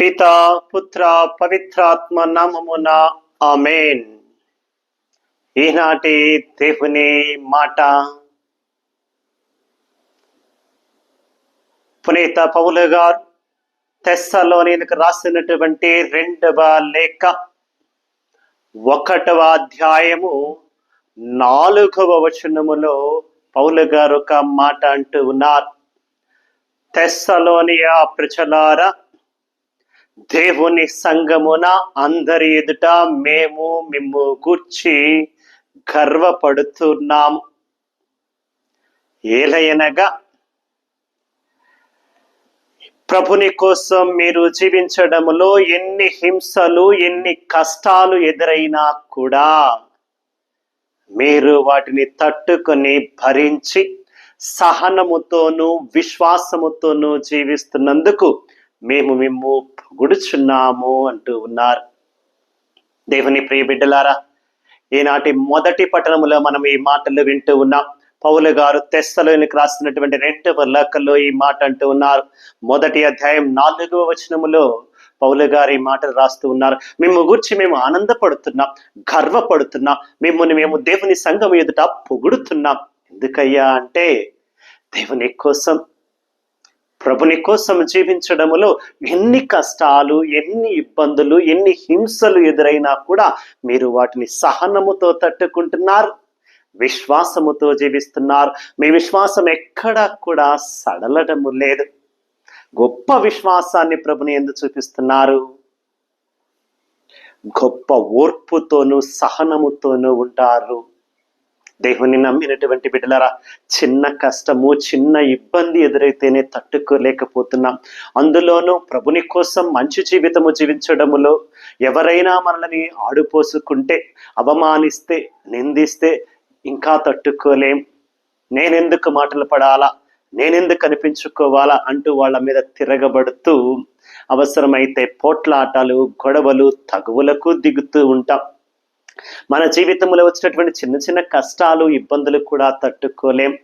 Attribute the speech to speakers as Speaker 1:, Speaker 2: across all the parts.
Speaker 1: పిత పుత్ర పవిత్రాత్మ నామమున ఆమెన్. ఈనాటి దేవుని మాట పునీత పౌలు గారు తెస్సలోనికి రాసినటువంటి రెండవ లేఖ ఒకటవ అధ్యాయము నాలుగవ వచనములో పౌలు గారు ఒక మాట అంటూ ఉన్నారు. తెస్సలోనియా ప్రజలారా దేవుని సంగమున అందరి ఎదుట మేము మిమ్ము గూర్చి గర్వపడుతున్నాం. ఏలయనగా ప్రభుని కోసం మీరు జీవించడంలో ఎన్ని హింసలు ఎన్ని కష్టాలు ఎదురైనా కూడా మీరు వాటిని తట్టుకొని భరించి సహనముతోనూ విశ్వాసముతోనూ జీవిస్తున్నందుకు మేము మేము గుడుచున్నాము అంటూ ఉన్నారు. దేవుని ప్రియ బిడ్డలారా ఈనాటి మొదటి పట్టణములో మనం ఈ మాటలు వింటూ ఉన్నాం. పౌలు గారు తెస్తలోనికి రాసినటువంటి రెండవ లేఖలో ఈ మాట అంటూ ఉన్నారు. మొదటి అధ్యాయం నాలుగవ వచనములో పౌలు గారు ఈ మాటలు రాస్తూ ఉన్నారు. మేము గురించి మేము ఆనందపడుతున్నాం గర్వపడుతున్నాం. మిమ్మల్ని మేము దేవుని సంఘం ఎదుట పొగుడుతున్నాం. ఎందుకయ్యా అంటే దేవుని కోసం ప్రభుని కోసం జీవించడములో ఎన్ని కష్టాలు ఎన్ని ఇబ్బందులు ఎన్ని హింసలు ఎదురైనా కూడా మీరు వాటిని సహనముతో తట్టుకుంటున్నారు. విశ్వాసముతో జీవిస్తున్నారు. మీ విశ్వాసం ఎక్కడా కూడా సడలటము లేదు. గొప్ప విశ్వాసాన్ని ప్రభుని ఎందుకు చూపిస్తున్నారు. గొప్ప ఓర్పుతోనూ సహనముతోనూ ఉంటారు. దేవుని నమ్మినటువంటి బిడ్డలారా చిన్న కష్టము చిన్న ఇబ్బంది ఎదురైతేనే తట్టుకోలేకపోతున్నాం. అందులోనూ ప్రభుని కోసం మంచి జీవితము జీవించడములో ఎవరైనా మనల్ని ఆడుపోసుకుంటే అవమానిస్తే నిందిస్తే ఇంకా తట్టుకోలేం. నేనెందుకు మాటలు పడాలా? నేనెందుకు కనిపించుకోవాలా అంటూ వాళ్ళ మీద తిరగబడుతూ అవసరమైతే పోట్లాటాలు గొడవలు తగువులకు దిగుతూ ఉంటాం. మన జీవితంలో వచ్చినటువంటి చిన్న చిన్న కష్టాలు ఇబ్బందులు కూడా తట్టుకోలేం.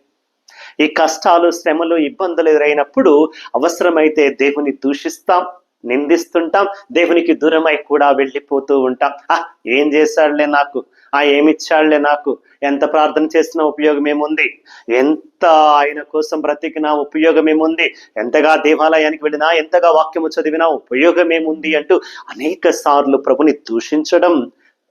Speaker 1: ఈ కష్టాలు శ్రమలు ఇబ్బందులు ఎదురైనప్పుడు అవసరమైతే దేవుని దూషిస్తాం నిందిస్తుంటాం దేవునికి దూరమై కూడా వెళ్ళిపోతూ ఉంటాం. ఆ ఏం చేశాడులే నాకు? ఆ ఏమిచ్చాడులే నాకు? ఎంత ప్రార్థన చేసినా ఉపయోగం ఏముంది ఎంత ఆయన కోసం బ్రతికినా ఉపయోగం ఏముంది ఎంతగా దేవాలయానికి వెళ్ళినా ఎంతగా వాక్యము చదివినా ఉపయోగం ఏముంది అంటూ అనేక సార్లు ప్రభుని దూషించడం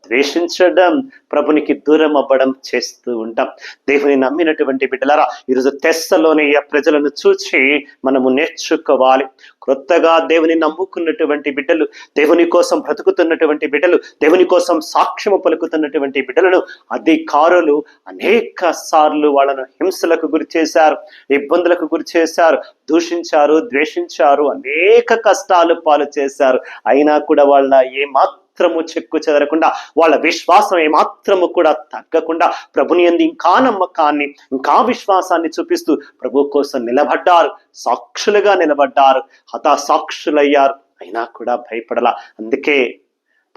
Speaker 1: ద్వేషించడం ప్రభునికి దూరం అవ్వడం చేస్తూ ఉంటాం. దేవుని నమ్మినటువంటి బిడ్డలారా ఈరోజు తెస్సలోని ప్రజలను చూచి మనము నేర్చుకోవాలి. క్రొత్తగా దేవుని నమ్ముకున్నటువంటి బిడ్డలు దేవుని కోసం బ్రతుకుతున్నటువంటి బిడ్డలు దేవుని కోసం సాక్ష్యము పలుకుతున్నటువంటి బిడ్డలను అధికారులు అనేక సార్లు వాళ్ళను హింసలకు గురి చేశారు ఇబ్బందులకు గురి చేశారు దూషించారు ద్వేషించారు అనేక కష్టాలు పాలు చేశారు. అయినా కూడా వాళ్ళ ఏమాత్రం మాత్రము చెక్కు చెదరకుండా వాళ్ళ విశ్వాసం ఏమాత్రము కూడా తగ్గకుండా ప్రభుని ఎందు ఇంకా నమ్మకాన్ని ఇంకా విశ్వాసాన్ని చూపిస్తూ ప్రభు కోసం నిలబడ్డారు. సాక్షులుగా నిలబడ్డారు. హతాసాక్షులయ్యారు. అయినా కూడా భయపడలా. అందుకే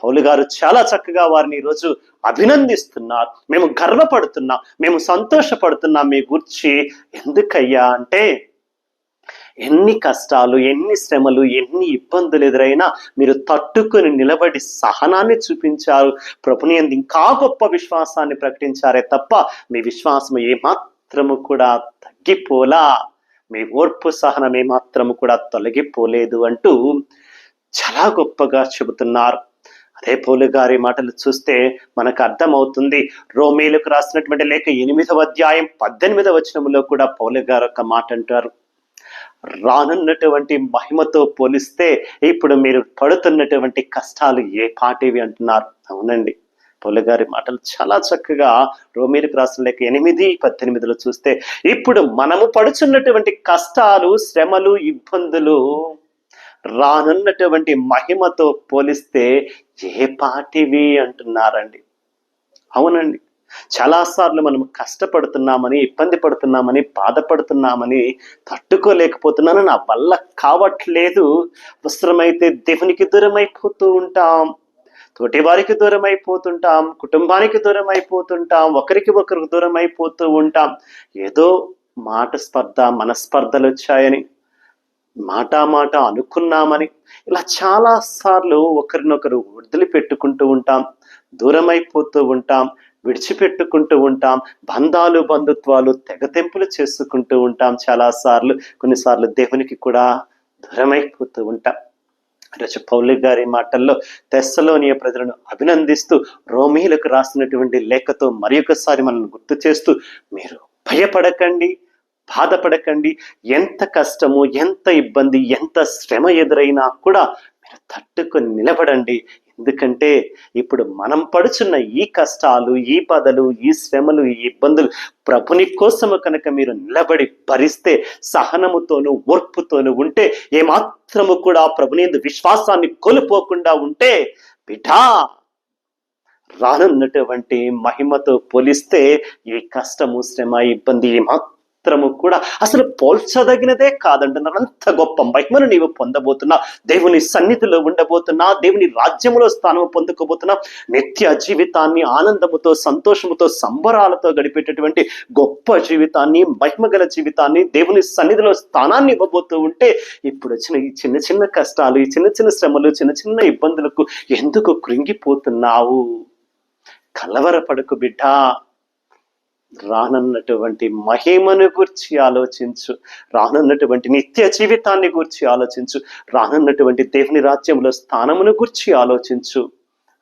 Speaker 1: పౌలు గారు చాలా చక్కగా వారిని ఈరోజు అభినందిస్తున్నారు. మేము గర్వపడుతున్నాం. మేము సంతోషపడుతున్నాం మీ గురించి. ఎందుకయ్యా అంటే ఎన్ని కష్టాలు ఎన్ని శ్రమలు ఎన్ని ఇబ్బందులు ఎదురైనా మీరు తట్టుకొని నిలబడి సహనాన్ని చూపించారు. ప్రభుని అంది ఇంకా గొప్ప విశ్వాసాన్ని ప్రకటించారే తప్ప మీ విశ్వాసం ఏమాత్రము కూడా తగ్గిపోలా. మీ ఓర్పు సహనం ఏమాత్రము కూడా తొలగిపోలేదు అంటూ చాలా గొప్పగా చెబుతున్నారు. అదే పౌలు గారి మాటలు చూస్తే మనకు అర్థమవుతుంది. రోమేలకు రాసినటువంటి లేఖ ఎనిమిదవ అధ్యాయం పద్దెనిమిదవ వచనంలో కూడా పౌలు గారు ఒక మాట అంటారు. రానున్నటువంటి మహిమతో పోలిస్తే ఇప్పుడు మీరు పడుతున్నటువంటి కష్టాలు ఏ పాటివి అంటున్నారు? అవునండి. పౌలు గారి మాటలు చాలా చక్కగా రోమీలకు రాసిన లేక ఎనిమిది పద్దెనిమిదిలో చూస్తే ఇప్పుడు మనము పడుచున్నటువంటి కష్టాలు శ్రమలు ఇబ్బందులు రానున్నటువంటి మహిమతో పోలిస్తే ఏ పాటివి అంటున్నారండి? అవునండి. చాలాసార్లు మనం కష్టపడుతున్నామని ఇబ్బంది పడుతున్నామని బాధపడుతున్నామని తట్టుకోలేకపోతున్నాను. నా వల్ల కావట్లేదు. అవసరమైతే దేవునికి దూరం అయిపోతూ ఉంటాం. తోటి వారికి దూరం అయిపోతుంటాం కుటుంబానికి దూరం అయిపోతుంటాం ఒకరికి ఒకరికి దూరం అయిపోతూ ఉంటాం. ఏదో మాట స్పర్ధ మనస్పర్ధలు వచ్చాయని మాట మాట అనుకున్నామని ఇలా చాలా సార్లు ఒకరినొకరు వదిలిపెట్టుకుంటూ ఉంటాం. దూరమైపోతూ ఉంటాం. విడిచిపెట్టుకుంటూ ఉంటాం. బంధాలు బంధుత్వాలు తెగతెంపులు చేసుకుంటూ ఉంటాం చాలా సార్లు కొన్నిసార్లు దేవునికి కూడా దూరమైపోతూ ఉంటాం. ఈరోజు పౌలి గారి మాటల్లో తెస్సలోనియ ప్రజలను అభినందిస్తూ రోమీలకు రాసినటువంటి లేఖతో మరి ఒకసారి మనల్ని గుర్తు చేస్తూ మీరు భయపడకండి బాధపడకండి. ఎంత కష్టము ఎంత ఇబ్బంది ఎంత శ్రమ ఎదురైనా కూడా మీరు తట్టుకొని నిలబడండి. ఎందుకంటే ఇప్పుడు మనం పడుచున్న ఈ కష్టాలు ఈ బాధలు ఈ శ్రమలు ఈ ఇబ్బందులు ప్రభుని కోసము కనుక మీరు నిలబడి భరిస్తే సహనముతోను ఓర్పుతోను ఉంటే ఏమాత్రము కూడా ప్రభుని విశ్వాసాన్ని కోల్పోకుండా ఉంటే బిడ్డా రానున్నటువంటి మహిమతో పోలిస్తే ఈ కష్టము శ్రమ ఇబ్బంది ఏమాత్రం మాత్రము కూడా. అసలు పోల్చదగినదే కాదంటున్నారు. అంత గొప్ప మహిమను నీవు పొందబోతున్నా. దేవుని సన్నిధిలో ఉండబోతున్నా. దేవుని రాజ్యములో స్థానం పొందుకోబోతున్నా. నిత్య జీవితాన్ని ఆనందముతో సంతోషముతో సంబరాలతో గడిపేటటువంటి గొప్ప జీవితాన్ని మహిమగల జీవితాన్ని దేవుని సన్నిధిలో స్థానాన్ని ఇవ్వబోతూ ఉంటే ఇప్పుడు వచ్చిన ఈ చిన్న చిన్న కష్టాలు ఈ చిన్న చిన్న శ్రమలు చిన్న చిన్న ఇబ్బందులకు ఎందుకు కృంగిపోతున్నావు? కలవరపడకు బిడ్డ. రానున్నటువంటి మహిమను గురించి ఆలోచించు. రానున్నటువంటి నిత్య జీవితాన్ని గురించి ఆలోచించు. రానున్నటువంటి దేవుని రాజ్యంలో స్థానమును గురించి ఆలోచించు.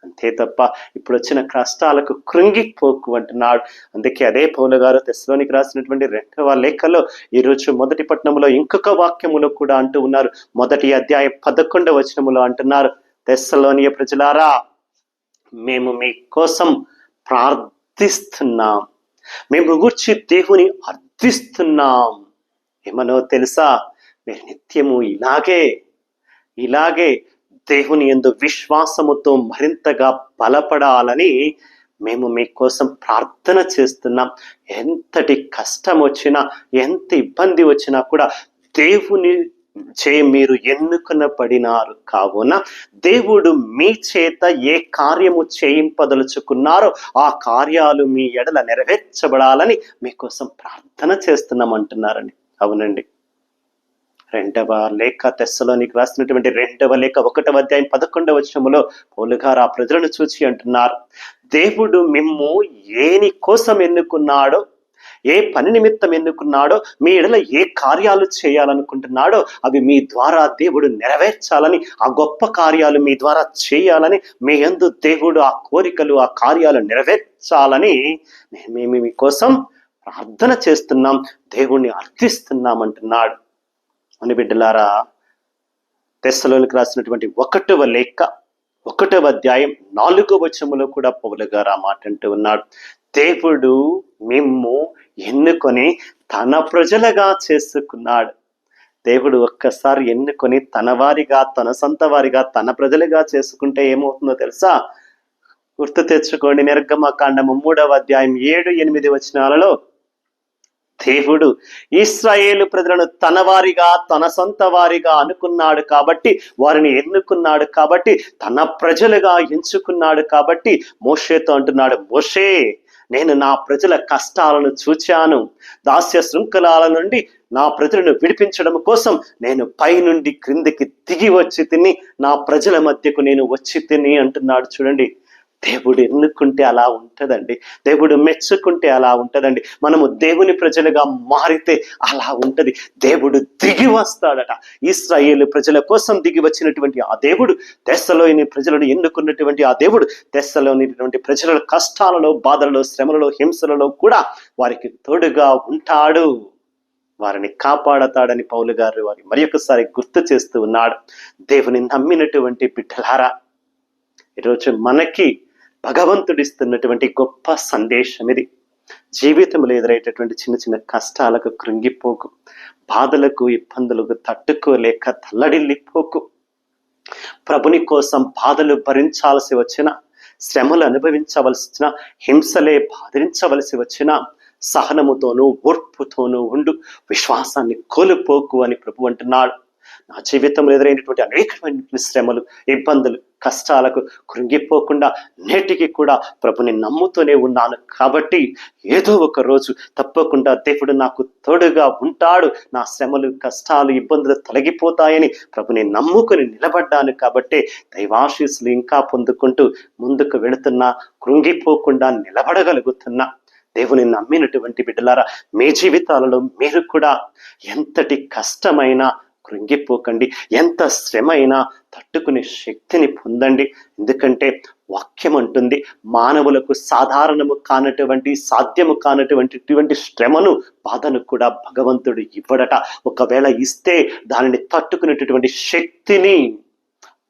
Speaker 1: అంతే తప్ప ఇప్పుడు వచ్చిన కష్టాలకు కృంగిపోకు అంటున్నాడు. అందుకే అదే పౌలు గారు తెస్లోనికి రాసినటువంటి రెండవ లేఖలో ఈరోజు మొదటి పట్టణంలో ఇంకొక వాక్యములో కూడా అంటూ ఉన్నారు. మొదటి అధ్యాయం పదకొండవ వచనములో అంటున్నారు. తెస్సలోనియ ప్రజలారా మేము మీకోసం ప్రార్థిస్తున్నాం. మేము గూర్చి దేవుని అర్థిస్తున్నాం. ఏమనో తెలుసా? మీరు నిత్యము ఇలాగే ఇలాగే దేవుని ఎందు విశ్వాసముతో మరింతగా బలపడాలని మేము మీకోసం ప్రార్థన చేస్తున్నాం. ఎంతటి కష్టం వచ్చినా ఎంత ఇబ్బంది వచ్చినా కూడా దేవుని చే మీరు ఎన్నుకున పడినారు కావున దేవుడు మీ చేత ఏ కార్యము చేయింపదలుచుకున్నారో ఆ కార్యాలు మీ ఎడల నెరవేర్చబడాలని మీకోసం ప్రార్థన చేస్తున్నాం అంటున్నారండి అవునండి. రెండవ లేఖ తెస్సలోనికి రాసినటువంటి రెండవ లేఖ ఒకటవ అధ్యాయం పదకొండవ వచనములో పోలుగారు ఆ ప్రజలను చూచి అంటున్నారు. దేవుడు మిమ్ము ఏని కోసం ఎన్నుకున్నాడో ఏ పని నిమిత్తం ఎన్నుకున్నాడో మీ ఎడల ఏ కార్యాలు చేయాలనుకుంటున్నాడో అవి మీ ద్వారా దేవుడు నెరవేర్చాలని ఆ గొప్ప కార్యాలు మీ ద్వారా చేయాలని మీ యందు దేవుడు ఆ కోరికలు ఆ కార్యాలు నెరవేర్చాలని మేము మీకోసం ప్రార్థన చేస్తున్నాం దేవుణ్ణి అర్థిస్తున్నాం అంటున్నాడు. అని బిడ్డలారా తెస్సలోనికి రాసినటువంటి ఒకటవ లేఖ ఒకటవ అధ్యాయం నాలుగవ వచనములో కూడా పౌలుగారు ఆ మాట అంటూ ఉన్నాడు. దేవుడు మిమ్ము ఎన్నుకొని తన ప్రజలుగా చేసుకున్నాడు. దేవుడు ఒక్కసారి ఎన్నుకొని తన వారిగా తన సొంత వారిగా తన ప్రజలుగా చేసుకుంటే ఏమవుతుందో తెలుసా? గుర్తు తెచ్చుకోండి నిర్గమకాండము మూడవ అధ్యాయం ఏడు ఎనిమిది వచనాలలో దేవుడు ఇస్రాయేలు ప్రజలను తన వారిగా తన సొంత వారిగా అనుకున్నాడు కాబట్టి వారిని ఎన్నుకున్నాడు కాబట్టి తన ప్రజలుగా ఎంచుకున్నాడు కాబట్టి మోషేతో అంటున్నాడు మోషే నేను నా ప్రజల కష్టాలను చూచాను. దాస్య శృంఖలాల నుండి నా ప్రజలను విడిపించడం కోసం నేను పైనుండి క్రిందికి దిగి వచ్చి తిని నా ప్రజల మధ్యకు నేను వచ్చి తిని అంటున్నాడు చూడండి. దేవుడు ఎన్నుకుంటే అలా ఉంటుందండి. దేవుడు మెచ్చుకుంటే అలా ఉంటుందండి. మనము దేవుని ప్రజలుగా మారితే అలా ఉంటుంది. దేవుడు దిగి వస్తాడట. ఇస్రాయేలు ప్రజల కోసం దిగి వచ్చినటువంటి ఆ దేవుడు దశలోని ప్రజలను ఎన్నుకున్నటువంటి ఆ దేవుడు దశలోనిటువంటి ప్రజల కష్టాలలో బాధలలో శ్రమలలో హింసలలో కూడా వారికి తోడుగా ఉంటాడు. వారిని కాపాడతాడని పౌలు గారు వారి మరి ఒకసారి గుర్తు చేస్తూ ఉన్నాడు. దేవుని నమ్మినటువంటి బిడ్డలారా ఈరోజు మనకి భగవంతుడిస్తున్నటువంటి గొప్ప సందేశం ఇది. జీవితంలో ఎదురయ్యేటటువంటి చిన్న చిన్న కష్టాలకు కృంగిపోకు. బాధలకు ఇబ్బందులకు తట్టుకోలేక తల్లడిల్లిపోకు. ప్రభుని కోసం బాధలు భరించాల్సి వచ్చిన శ్రమలు అనుభవించవలసి వచ్చిన హింసలే బాధించవలసి వచ్చిన సహనముతోనూ ఓర్పుతోనూ ఉండు విశ్వాసాన్ని కోల్పోకు అని ప్రభు అంటున్నాడు. నా జీవితంలో ఎదురైనటువంటి అనేకమైన శ్రమలు ఇబ్బందులు కష్టాలకు కృంగిపోకుండా నేటికి కూడా ప్రభుని నమ్ముతూనే ఉన్నాను. కాబట్టి ఏదో ఒక రోజు తప్పకుండా దేవుడు నాకు తోడుగా ఉంటాడు. నా శ్రమలు కష్టాలు ఇబ్బందులు తొలగిపోతాయని ప్రభుని నమ్ముకుని నిలబడ్డాను. కాబట్టి దైవాశీస్సులు ఇంకా పొందుకుంటూ ముందుకు వెళుతున్నా కృంగిపోకుండా నిలబడగలుగుతున్నా. దేవుని నమ్మినటువంటి బిడ్డలారా మీ జీవితాలలో మీరు కూడా ఎంతటి కష్టమైన కృంగిపోకండి. ఎంత శ్రమ అయినా తట్టుకునే శక్తిని పొందండి. ఎందుకంటే వాక్యం అంటుంది మానవులకు సాధారణము కానటువంటి సాధ్యము కానటువంటి శ్రమను బాధను కూడా భగవంతుడు ఇవ్వడట. ఒకవేళ ఇస్తే దానిని తట్టుకునేటటువంటి శక్తిని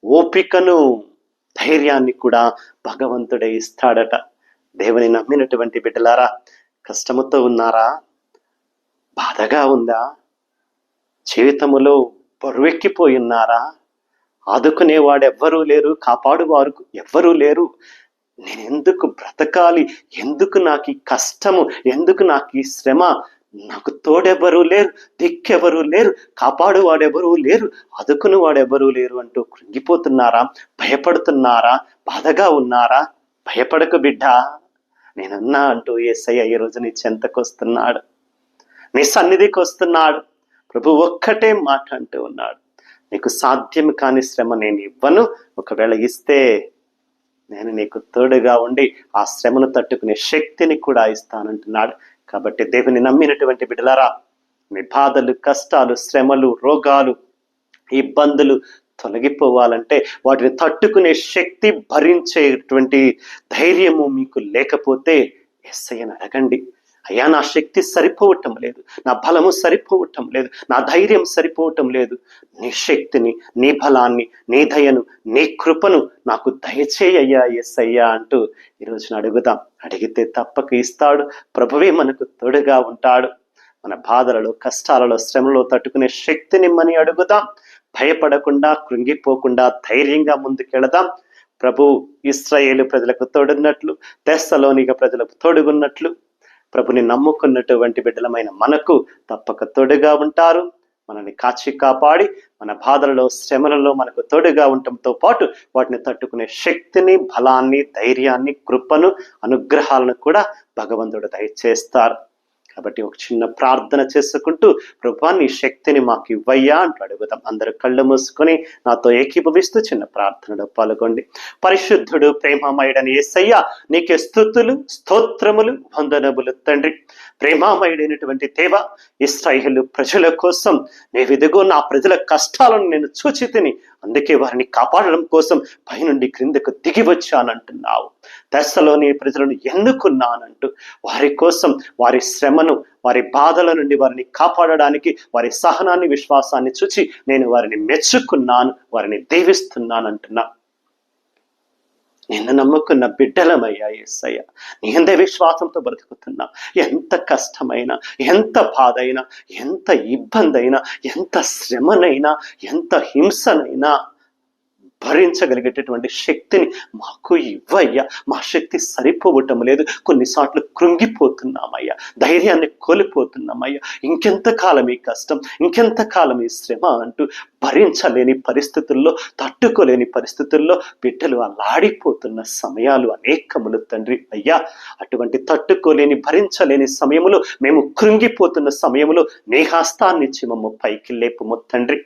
Speaker 1: ఓపికను ధైర్యాన్ని కూడా భగవంతుడే ఇస్తాడట. దేవుని నమ్మినటువంటి బిడ్డలారా కష్టముతో ఉన్నారా? బాధగా ఉందా? జీవితములో బరువెక్కిపోయినారా ఆదుకునేవాడెవ్వరూ లేరు కాపాడువారు ఎవ్వరూ లేరు. నేనెందుకు బ్రతకాలి? ఎందుకు నాకు ఈ కష్టము? ఎందుకు నాకు ఈ శ్రమ? నాకు తోడెవ్వరూ లేరు దిక్కెవరూ లేరు కాపాడువాడెవరూ లేరు అదుకుని వాడెవరూ లేరు అంటూ కృంగిపోతున్నారా? భయపడుతున్నారా? బాధగా ఉన్నారా? భయపడకు బిడ్డ. నేనున్నా అంటూ ఏసయ్య ఈ రోజు నీ చెంతకు వస్తున్నాడు నీ సన్నిధికి వస్తున్నాడు ప్రభు ఒక్కటే మాట అంటూ ఉన్నాడు. నీకు సాధ్యం కాని శ్రమ నేను ఇవ్వను. ఒకవేళ ఇస్తే నేను నీకు తోడుగా ఉండి ఆ శ్రమను తట్టుకునే శక్తిని కూడా ఇస్తానంటున్నాడు. కాబట్టి దేవుని నమ్మినటువంటి బిడలారా మీ బాధలు కష్టాలు శ్రమలు రోగాలు ఇబ్బందులు తొలగిపోవాలంటే వాటిని తట్టుకునే శక్తి భరించేటువంటి ధైర్యము మీకు లేకపోతే ఎస్ఐని అడగండి. అయ్యా నా శక్తి సరిపోవటం లేదు. నా బలము సరిపోవటం లేదు. నా ధైర్యం సరిపోవటం లేదు. నీ శక్తిని నీ బలాన్ని నీ దయను నీ కృపను నాకు దయచేయ్యా ఎస్ అయ్యా అంటూ ఈరోజున అడుగుదాం. అడిగితే తప్పక ఇస్తాడు. ప్రభువే మనకు తోడుగా ఉంటాడు. మన బాధలలో కష్టాలలో శ్రమలో తట్టుకునే శక్తిని మని అడుగుదాం. భయపడకుండా కృంగిపోకుండా ధైర్యంగా ముందుకెళదాం. ప్రభు ఇస్రాయేలు ప్రజలకు తోడున్నట్లు తెస్సలోనిక ప్రజలకు తోడుగున్నట్లు ప్రభుని నమ్ముకున్నటువంటి బిడ్డలమైన మనకు తప్పక తోడుగా ఉంటారు. మనల్ని కాచి కాపాడి మన బాధలలో శ్రమలలో మనకు తోడుగా ఉండటంతో పాటు వాటిని తట్టుకునే శక్తిని బలాన్ని ధైర్యాన్ని కృపను అనుగ్రహాలను కూడా భగవంతుడు దయచేస్తారు. కాబట్టి ఒక చిన్న ప్రార్థన చేసుకుంటూ ప్రభా నీ శక్తిని మాకు ఇవ్వయ్యా అంటూ అడుగుతాం అందరు కళ్ళు మూసుకొని నాతో ఏకీభవిస్తూ చిన్న ప్రార్థనలో పాల్గొండి. పరిశుద్ధుడు ప్రేమమయుడని ఏసయ్య నీకే స్థుతులు స్తోత్రములు వందనములు తండ్రి. ప్రేమామయుడైనటువంటి దేవ ఇస్రాయిలు ప్రజల కోసం నేవిదిగో నా ప్రజల కష్టాలను నేను చూచి తిని అందుకే వారిని కాపాడడం కోసం పైనుండి క్రిందకు దిగి వచ్చానంటున్నావు. దశలోని ప్రజలను ఎన్నుకున్నానంటూ వారి కోసం వారి శ్రమను వారి బాధల నుండి వారిని కాపాడడానికి వారి సహనాన్ని విశ్వాసాన్ని చూచి నేను వారిని మెచ్చుకున్నాను వారిని దీవిస్తున్నాను అంటున్నా నిన్ను నమ్ముకున్న బిడ్డలమయ్యా ఎస్సయ్య నీ విశ్వాసంతో బ్రతుకుతున్నా. ఎంత కష్టమైనా ఎంత బాధ అయినా ఎంత ఇబ్బంది అయినా ఎంత శ్రమనైనా ఎంత హింసనైనా భరించగలిగేటటువంటి శక్తిని మా ఇవ్వయ్యా మా శక్తి సరిపోవటం లేదు. కొన్నిసార్లు కృంగిపోతున్నామయ్యా ధైర్యాన్ని కోల్పోతున్నామయ్యా. ఇంకెంతకాలం ఈ కష్టం ఇంకెంత కాలం ఈ శ్రమ అంటూ భరించలేని పరిస్థితుల్లో తట్టుకోలేని పరిస్థితుల్లో బిడ్డలు అలాడిపోతున్న సమయాలు అనేకములు తండ్రి. అయ్యా అటువంటి తట్టుకోలేని భరించలేని సమయములో మేము కృంగిపోతున్న సమయములో నీ హస్తాన్నిచ్చి మమ్మ పైకి లేపు తండ్రి.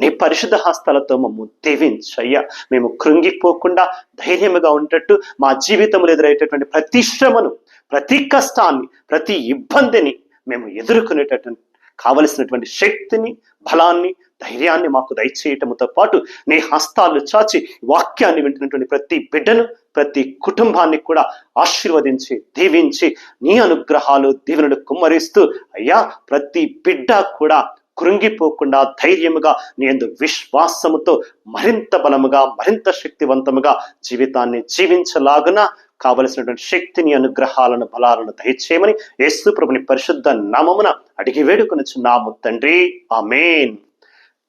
Speaker 1: నీ పరిశుద్ధ హస్తాలతో మమ్ము దీవించయ్యా. మేము కృంగిపోకుండా ధైర్యముగా ఉండేట్టు మా జీవితంలో ఎదురయ్యేటటువంటి ప్రతి శ్రమను ప్రతి కష్టాన్ని ప్రతి ఇబ్బందిని మేము ఎదుర్కొనేటటువంటి కావలసినటువంటి శక్తిని బలాన్ని ధైర్యాన్ని మాకు దయచేయటముతో పాటు నీ హస్తాలు చాచి వాక్యాన్ని వింటున్నటువంటి ప్రతి బిడ్డను ప్రతి కుటుంబాన్ని కూడా ఆశీర్వదించి దీవించి నీ అనుగ్రహాలు దీవెనలు కుమ్మరిస్తూ అయ్యా ప్రతి బిడ్డ కూడా కృంగిపోకుండా ధైర్యముగా నేను విశ్వాసముతో మరింత బలముగా మరింత శక్తివంతముగా జీవితాన్ని జీవించలాగున కావలసినటువంటి శక్తిని అనుగ్రహాలను బలాలను దయచేయమని యేసు ప్రభుని పరిశుద్ధ నామమున అడిగి వేడుకొనుచున్నాము తండ్రి. అమేన్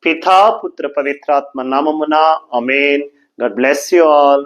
Speaker 1: పితా పుత్ర పవిత్రాత్మ నామమున amen God bless you all.